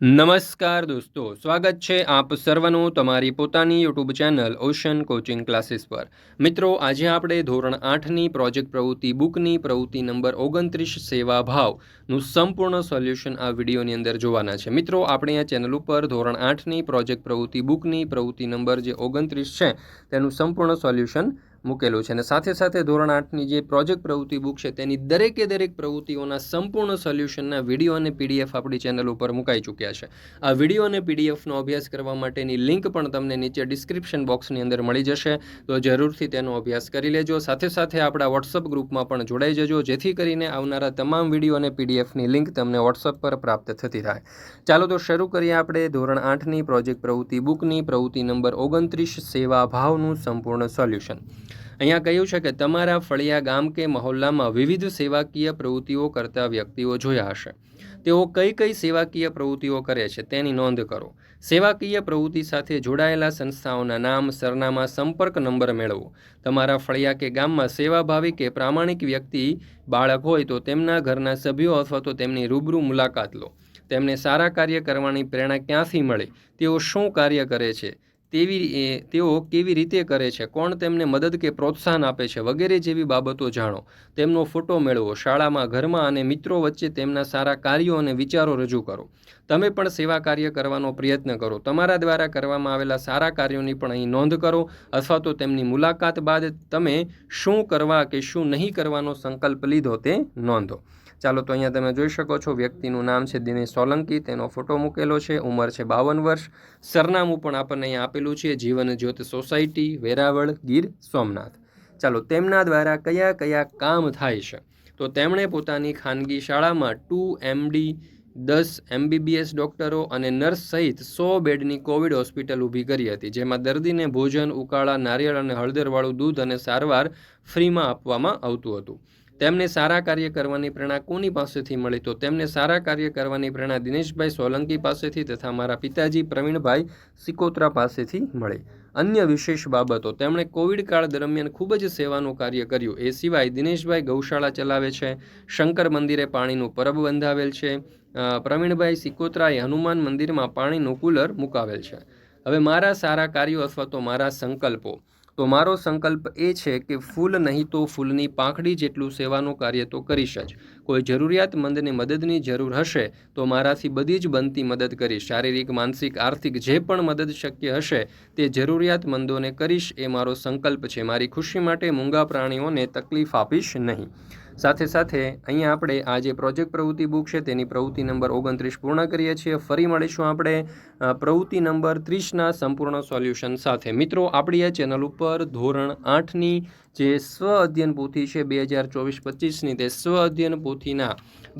નમસ્કાર દોસ્તો, સ્વાગત છે આપ સર્વનું તમારી પોતાની YouTube channel Ocean Coaching Classes પર. મિત્રો, આજે આપણે ધોરણ આઠની પ્રોજેક્ટ પ્રવૃત્તિ બુકની પ્રવૃત્તિ નંબર ઓગણત્રીસ સેવા ભાવનું સંપૂર્ણ સોલ્યુશન આ વિડીયોની અંદર જોવાના છે. મિત્રો, આપણે આ ચેનલ ઉપર ધોરણ આઠની પ્રોજેક્ટ પ્રવૃત્તિ બુકની પ્રવૃત્તિ નંબર જે ઓગણત્રીસ છે, તેનું સંપૂર્ણ સોલ્યુશન મૂકેલું છે અને સાથે સાથે ધોરણ આઠની જે પ્રોજેક્ટ પ્રવૃત્તિ બુક છે, તેની દરેકે દરેક પ્રવૃત્તિઓના સંપૂર્ણ સોલ્યુશનના વીડિયો અને પીડીએફ આપણી ચેનલ ઉપર મુકાઈ ચૂક્યા છે. આ વીડિયો અને પીડીએફનો અભ્યાસ કરવા માટેની લિંક પણ તમને નીચે ડિસ્ક્રિપ્શન બોક્સની અંદર મળી જશે. તો જરૂરથી તેનો અભ્યાસ કરી લેજો. સાથે સાથે આપણા વોટ્સઅપ ગ્રુપમાં પણ જોડાઈ જજો, જેથી કરીને આવનારા તમામ વીડિયો અને પીડીએફની લિંક તમને વોટ્સઅપ પર પ્રાપ્ત થતી રહે ચાલો તો શરૂ કરીએ આપણે ધોરણ આઠની પ્રોજેક્ટ પ્રવૃત્તિ બુકની. પ્રવૃત્તિ નંબર ઓગણત્રીસ, સેવા ભાવનું સંપૂર્ણ સોલ્યુશન. અહીંયા કહ્યું છે કે તમારા ફળિયા ગામ કે મહોલ્લામાં વિવિધ સેવાકીય પ્રવૃત્તિઓ કરતા વ્યક્તિઓ જોયા હશે. તેઓ કઈ કઈ સેવાકીય પ્રવૃત્તિઓ કરે છે તેની નોંધ કરો. સેવાકીય પ્રવૃત્તિ સાથે જોડાયેલા સંસ્થાઓના નામ, સરનામા, સંપર્ક નંબર મેળવો. તમારા ફળિયા કે ગામમાં સેવાભાવી કે પ્રામાણિક વ્યક્તિ, બાળક હોય તો તેમના ઘરના સભ્યો અથવા તો તેમની રૂબરૂ મુલાકાત લો. તેમને સારા કાર્ય કરવાની પ્રેરણા ક્યાંથી મળે? તેઓ શું કાર્ય કરે છે? તેવી તેઓ કેવી રીતે કરે છે? કોણ તેમને મદદ કે પ્રોત્સાહન આપે છે? વગેરે જેવી બાબતો જાણો. તેમનો ફોટો મેળવો. શાળામાં, ઘરમાં અને મિત્રો વચ્ચે તેમના સારા કાર્યો અને વિચારો રજૂ કરો. તમે પણ સેવા કાર્ય કરવાનો પ્રયત્ન કરો. તમારા દ્વારા કરવામાં આવેલા સારા કાર્યોની પણ અહીં નોંધ કરો અથવા તો તેમની મુલાકાત બાદ તમે શું કરવા કે શું નહીં કરવાનો સંકલ્પ લીધો તે નોંધો. ચાલો તો અહીંયા તમે જોઈ શકો છો, વ્યક્તિનું નામ છે દિનેશ સોલંકી, તેનો ફોટો મૂકેલો છે, ઉંમર છે બાવન વર્ષ. સરનામું પણ આપણને અહીંયા આપેલું છે, જીવન જ્યોત સોસાયટી, વેરાવળ, ગીર સોમનાથ. ચાલો તેમના દ્વારા કયા કયા કામ થાય છે? તો તેમણે પોતાની ખાનગી શાળામાં ટુ એમડી દસ એમબીબીએસ ડૉક્ટરો અને નર્સ સહિત સો બેડની કોવિડ હોસ્પિટલ ઊભી કરી હતી, જેમાં દર્દીને ભોજન, ઉકાળા, નારિયેળ અને હળદરવાળું દૂધ અને સારવાર ફ્રીમાં આપવામાં આવતું હતું. તેમને સારા કાર્ય કરવાની પ્રેરણા કોની પાસેથી મળી? તો તેમને સારા કાર્ય કરવાની પ્રેરણા દિનેશભાઈ સોલંકી પાસેથી તથા મારા પિતાજી પ્રવીણભાઈ સિકોત્રા પાસેથી મળી. અન્ય વિશેષ બાબતો. તેમણે કોવિડ કાળ દરમિયાન ખૂબ જ સેવાનું કાર્ય કર્યું. એ સિવાય દિનેશભાઈ ગૌશાળા ચલાવે છે, શંકર મંદિરે પાણીનું પરબ બંધાવેલ છે પ્રવીણભાઈ સિકોત્રાએ હનુમાન મંદિરમાં પાણીનું કુલર મુકાવેલ છે. હવે મારા સારા કાર્યો અથવા તો મારા સંકલ્પો. તો મારો સંકલ્પ એ છે કે ફૂલ નહીં તો ફૂલની પાંખડી જેટલું સેવાનું કાર્ય તો કરીશ જ. કોઈ જરૂરિયાતમંદને મદદની જરૂર હશે તો મારાથી બધી જ બનતી મદદ કરીશ. શારીરિક, માનસિક, આર્થિક જે પણ મદદ શક્ય હશે તે જરૂરિયાતમંદોને કરીશ એ મારો સંકલ્પ છે. મારી ખુશી માટે મૂંગા પ્રાણીઓને તકલીફ આપીશ નહીં. સાથે સાથે અહીંયા આપણે આ જે પ્રોજેક્ટ પ્રવૃત્તિ બુક છે, તેની પ્રવૃત્તિ નંબર ઓગણત્રીસ પૂર્ણ કરીએ છીએ. ફરી મળીશું આપણે પ્રવૃત્તિ નંબર ત્રીસના સંપૂર્ણ સોલ્યુશન સાથે. મિત્રો, આપણી આ ચેનલ ઉપર ધોરણ આઠની જે સ્વ અધ્યયન પોથી છે, બે હજાર ચોવીસ પચીસની તે સ્વ અધ્યયન પોથીના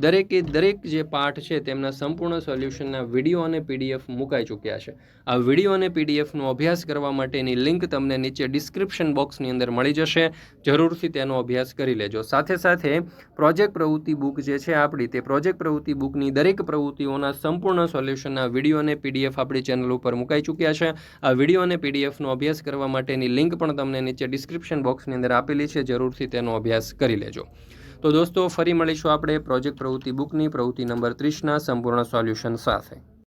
દરેકે દરેક જે પાઠ છે, તેમના સંપૂર્ણ સોલ્યુશનના વીડિયો અને પીડીએફ મુકાઈ ચૂક્યા છે. આ વીડિયો અને પીડીએફનો અભ્યાસ કરવા માટેની લિંક તમને નીચે ડિસ્ક્રિપ્શન બોક્સની અંદર મળી જશે. જરૂરથી તેનો અભ્યાસ કરી લેજો. સાથે સાથે પ્રોજેક્ટ પ્રવૃત્તિ બુક જે છે આપણી, તે પ્રોજેક્ટ પ્રવૃત્તિ બુકની દરેક પ્રવૃત્તિઓના સંપૂર્ણ સોલ્યુશનના વીડિયો અને પીડીએફ આપણી ચેનલ ઉપર મુકાઈ ચૂક્યા છે. આ વીડિયો અને પીડીએફનો અભ્યાસ કરવા માટેની લિંક પણ તમને નીચે ડિસ્ક્રિપ્શન બોક્સની અંદર આપેલી છે, જરૂરથી તેનો અભ્યાસ કરી લેજો. તો દોસ્તો, ફરી મળીશું આપણે પ્રોજેક્ટ પ્રવૃત્તિ બુકની પ્રવૃત્તિ નંબર ત્રીસના સંપૂર્ણ સોલ્યુશન સાથે.